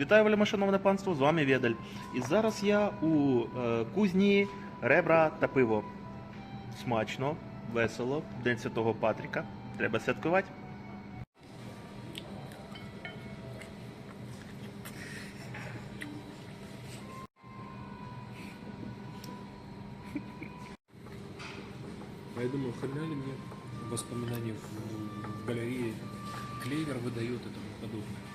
Вітаю, вельми шановне панство, з вами Ведель. І зараз я у е, кузні ребра та пиво. Смачно, весело, День Святого Патріка. Треба святкувати. А я думаю, хана мне воспоминания в, в галерее клевер выдает и тому подобное.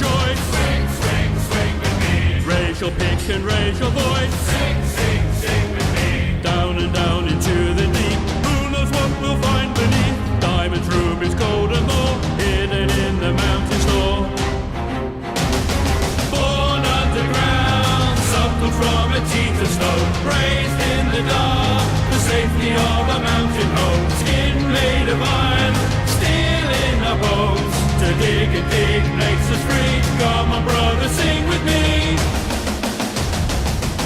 Rejoice. Sing, sing, sing with me. Raise your picks and raise your voice. Sing, sing, sing with me. Down and down into the deep. Who knows what we'll find beneath? Diamonds, rubies, gold and more. Hidden in the mountain store. Born underground, suckled from a teeth of snow. Raised in the dark, the safety of a mountain home. Skin made of iron, on, brother, sing with me.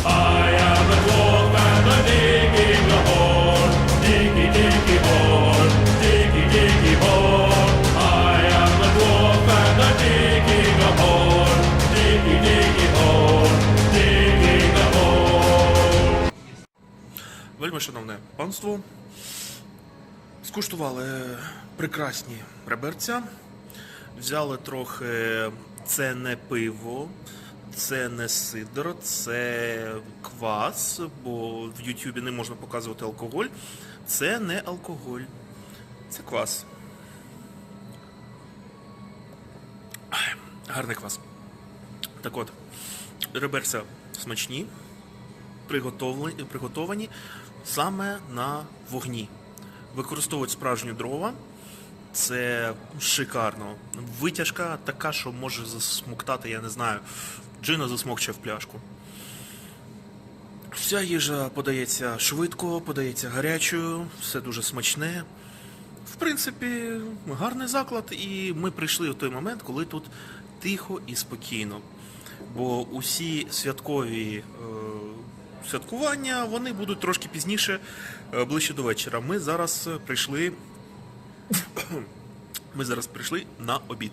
I am a dwarf and I'm digging a hole. Diggy, diggy hole. Diggy, diggy hole. I am a dwarf and I'm digging a hole. Diggy, diggy hole. Digging a hole. Вельми шановне панство. Скуштували прекрасні реберця. Взяли трохи. Це не пиво, це не сидр, це квас, бо в Ютубі не можна показувати алкоголь. Це не алкоголь, це квас. Гарний квас. Так от, реберця смачні, приготовані саме на вогні. Використовують справжні дрова. Це шикарно. Витяжка така, що може засмоктати, я не знаю, джина засмокче в пляшку. Вся їжа подається швидко, подається гарячою, все дуже смачне. В принципі, гарний заклад, і ми прийшли у той момент, коли тут тихо і спокійно. Бо усі святкові е, святкування вони будуть трошки пізніше, е, ближче до вечора. Ми зараз прийшли. Ми зараз прийшли на обід.